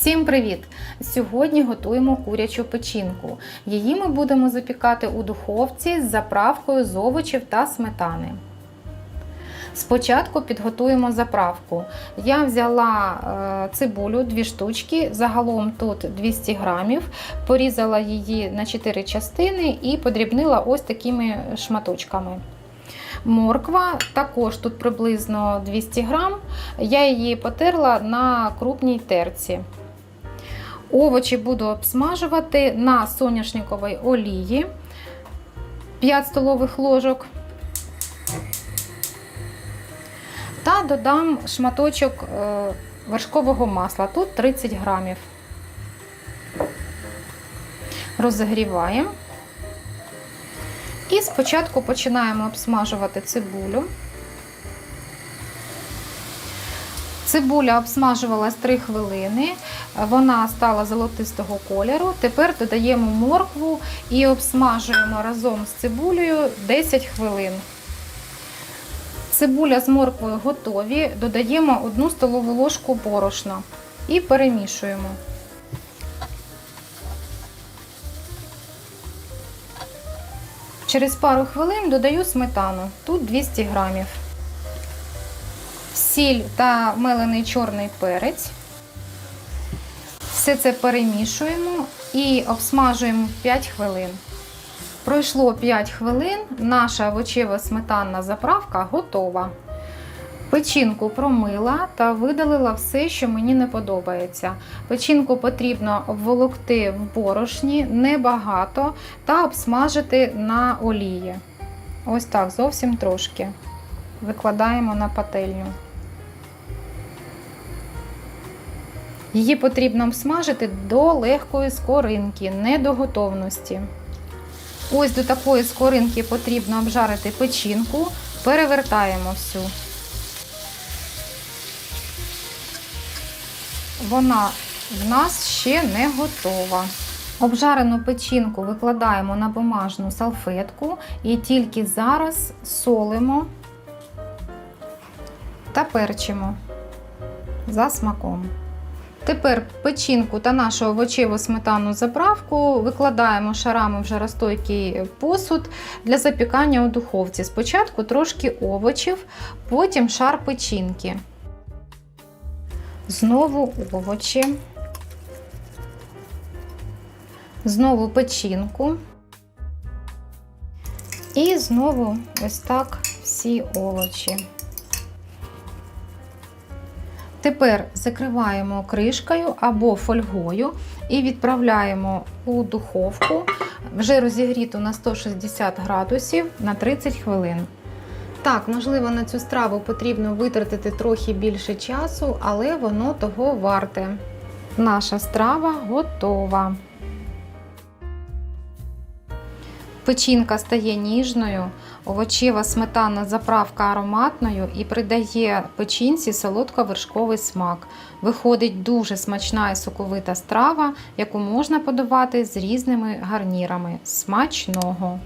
Всім привіт! Сьогодні готуємо курячу печінку. Її ми будемо запікати у духовці з заправкою з овочів та сметани. Спочатку підготуємо заправку. Я взяла е, цибулю 2 штучки, загалом тут 200 грамів, порізала її на 4 частини і подрібнила ось такими шматочками. Морква також тут приблизно 200 грам. Я її потерла на крупній терці. Овочі буду обсмажувати на соняшниковій олії 5 столових ложок. Та додам шматочок е, вершкового масла, тут 30 грамів. Розігріваємо. І спочатку починаємо обсмажувати цибулю. Цибуля обсмажувалась 3 хвилини, вона стала золотистого кольору. Тепер додаємо моркву і обсмажуємо разом з цибулею 10 хвилин. Цибуля з морквою готові. Додаємо 1 столову ложку борошна і перемішуємо. Через пару хвилин додаю сметану, тут 200 грамів, сіль та мелений чорний перець. Все це перемішуємо і обсмажуємо 5 хвилин. Пройшло 5 хвилин, наша овочева сметанна заправка готова. Печінку промила та видалила все, що мені не подобається. Печінку потрібно обволокти в борошні небагато та обсмажити на олії. Ось так, зовсім трошки. Викладаємо на пательню. Її потрібно обсмажити до легкої скоринки, не до готовності. Ось до такої скоринки потрібно обжарити печінку, перевертаємо всю. Вона в нас ще не готова. Обжарену печінку викладаємо на бумажну салфетку і тільки зараз солимо та перчимо за смаком. Тепер печінку та нашу овочеву сметану заправку викладаємо шарами в жаростойкий посуд для запікання у духовці. Спочатку трошки овочів, потім шар печінки. Знову овочі, знову печінку. І знову ось так всі овочі. Тепер закриваємо кришкою або фольгою і відправляємо у духовку, вже розігріту на 160 градусів на 30 хвилин. Так, можливо, на цю страву потрібно витратити трохи більше часу, але воно того варте. Наша страва готова. Печінка стає ніжною, овочева сметана заправка ароматною і придає печінці солодко-вершковий смак. Виходить дуже смачна і соковита страва, яку можна подавати з різними гарнірами. Смачного!